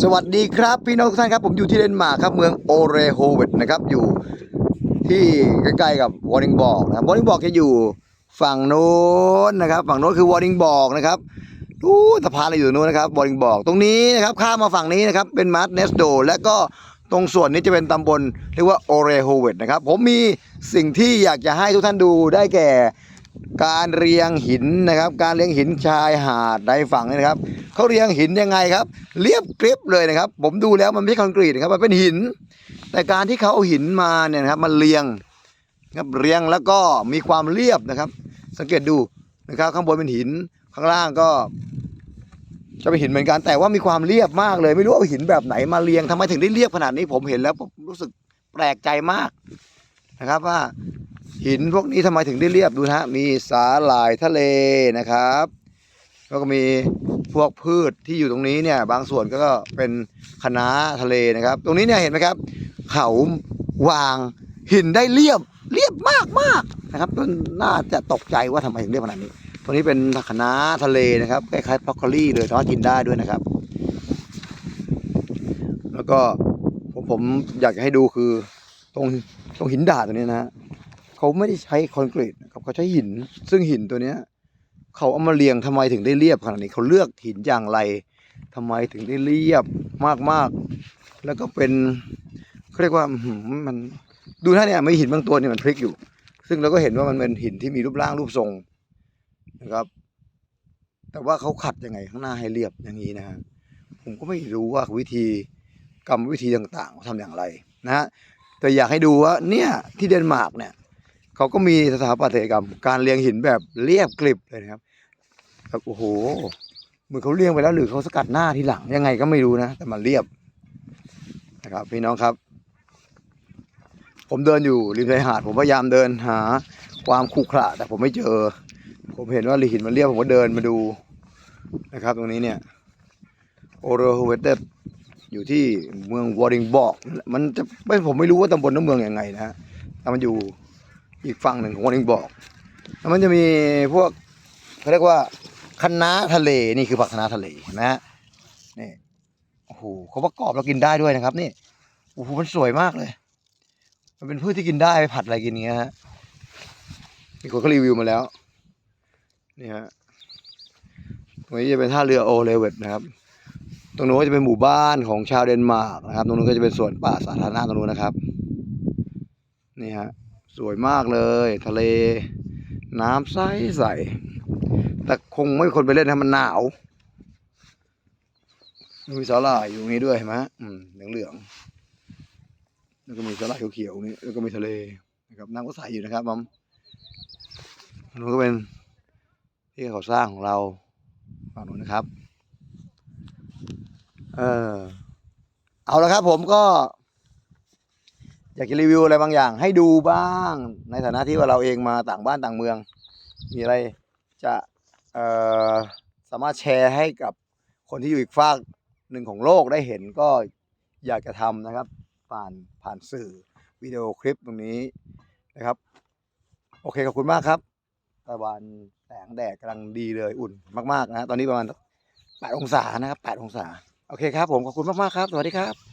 สวัสดีครับพี่น้องทุกท่านครับผมอยู่ที่เดนมาร์กครับเมืองโอเรโฮเวตนะครับอยู่ที่ใกล้ๆกับวอร์นิงบอกนะครับวอร์นิงบอกจะอยู่ฝั่งโน้นนะครับ ฝั่งโน้นคือวอร์นิงบอกนะครับดูสะพานอะไรอยู่โน้นนะครับวอร์นิงบอกตรงนี้นะครับข้ามมาฝั่งนี้นะครับเป็นมาร์ตเนสโดและก็ตรงส่วนนี้จะเป็นตำบลเรียกว่าโอเรโฮเวตนะครับผมมีสิ่งที่อยากจะให้ทุกท่านดูได้แก่ การเรียงหินนะครับ การเรียงหินชายหาดในฝั่งนี้นะครับเขาเรียงหินยังไงครับ เรียบกริบเลยนะครับ ผมดูแล้วมันไม่ใช่คอนกรีตนะครับมันเป็นหิน แต่การที่เขาเอาหินมาเนี่ยครับมันเรียงครับเรียงแล้วก็มีความเรียบนะครับ สังเกตดูนะครับ ข้างบนเป็นหินข้างล่างก็ จะเป็นหินเหมือนกันแต่ว่ามีความเรียบมากเลย ไม่รู้เอาหินแบบไหนมาเรียงทำไมถึงได้เรียบขนาดนี้ผมเห็นแล้วผมรู้สึกแปลกใจมากนะครับว่า หินพวกนี้ทำไมถึงได้เรียบดูนะมีสาหร่ายทะเลนะครับแล้วก็มีพวกพืชที่อยู่ตรงนี้เนี่ย บางส่วนก็เป็นคณะทะเลนะครับ ตรงนี้เนี่ยเห็นไหมครับ เขาวางหินได้เรียบเรียบมากมากนะครับต้นน่าจะตกใจว่าทำไมถึงเรียบขนาดนี้ตรงนี้เป็นคณะทะเลนะครับคล้ายๆบรอกโคลี่เลยแต่ว่ากินได้ด้วยนะครับ แล้วก็ผมผมอยากจะให้ดูคือตรงตรงหินดาดตัวนี้นะฮะ เขาไม่ได้ใช้คอนกรีตนะครับเขาใช้หิน ซึ่งหินตัวเนี้ยเขาเอามาเรียงทำไมถึงได้เรียบขนาดนี้เขาเลือกหินอย่างไรทำไมถึงได้เรียบมากๆ แล้วก็เป็นเขาเรียกว่ามันดูท่าเนี่ยไม่หินบางตัวเนี่ยมันพลิกอยู่ ซึ่งเราก็เห็นว่ามันเป็นหินที่มีรูปร่างรูปทรงนะครับ แต่ว่าเขาขัดยังไงข้างหน้าให้เรียบอย่างนี้นะฮะผมก็ไม่รู้ว่าวิธีกรรมวิธีต่างๆเขาทำอย่างไรนะฮะแต่อยากให้ดูว่าเนี่ยที่เดนมาร์กเนี่ย เขาก็มีสถาปัตยกรรม การเรียงหินแบบเรียบกริบเลยนะครับแบบโอ้โหเหมือนเขาเรียงไปแล้วหรือเขาสกัดหน้าทีหลังยังไงก็ไม่รู้นะ แต่มันเรียบนะครับพี่น้องครับ ผมเดินอยู่ริมชายหาด ผมพยายามเดินหาความขรุขระแต่ผมไม่เจอ ผมเห็นว่าหินมันเรียบผมก็เดินมาดูนะครับ ตรงนี้เนี่ยโอโรเวเตอยู่ที่เมืองวอริงบอก มันจะไม่ผมไม่รู้ว่าตำบลน้ำเมืองยังไงนะแต่มันอยู่ อีกฝั่งหนึ่งของวันนี้บอกแล้วมันจะมีพวกเขาเรียกว่าคะน้าทะเลนี่คือผักคะน้าทะเลนไหมฮะนี่โอ้โหเขาประกอบแล้วกินได้ด้วยนะครับ นี่โอ้โหมันสวยมากเลย มันเป็นพืชที่กินได้ไปผัดอะไรกินเงี้ยฮะมีคนเขารีวิวมาแล้วนี่ฮะตรงนี้จะเป็นท่าเรือโอเลเวตนะครับ ตรงนู้นก็จะเป็นหมู่บ้านของชาวเดนมาร์กนะครับ ตรงนู้นก็จะเป็นสวนป่าสาธารณะตรงนู้นนะครับ นี่ฮะ สวยมากเลย ทะเล น้ำใสใสแต่คงไม่คนไปเล่นนะมันหนาว มีสาหร่ายอยู่นี้ด้วยเห็นไหมอืมเหลืองเหลืองแล้วก็มีสาหร่ายเขียวๆนี่แล้วก็มีทะเลนะครับน้ำก็ใสอยู่นะครับมัมนู้นก็เป็นที่เขาสร้างของเราฝั่งนู้นนะครับ เออ เอาละครับผมก็ อยากจะรีวิวอะไรบางอย่าง ให้ดูบ้าง ในฐานะที่ว่าเราเองมาต่างบ้านต่างเมือง มีอะไรจะสามารถแชร์ให้กับคนที่อยู่อีกฝากหนึ่งของโลกได้เห็นก็อยากจะทำนะครับ ผ่านผ่านสื่อวิดีโอคลิปตรงนี้นะครับ โอเคขอบคุณมากครับตะวันแสงแดดกำลังดีเลยอุ่นมากๆนะตอนนี้ประมาณ8องศานะครับ8องศา โอเคครับผมขอบคุณมากๆครับ สวัสดีครับ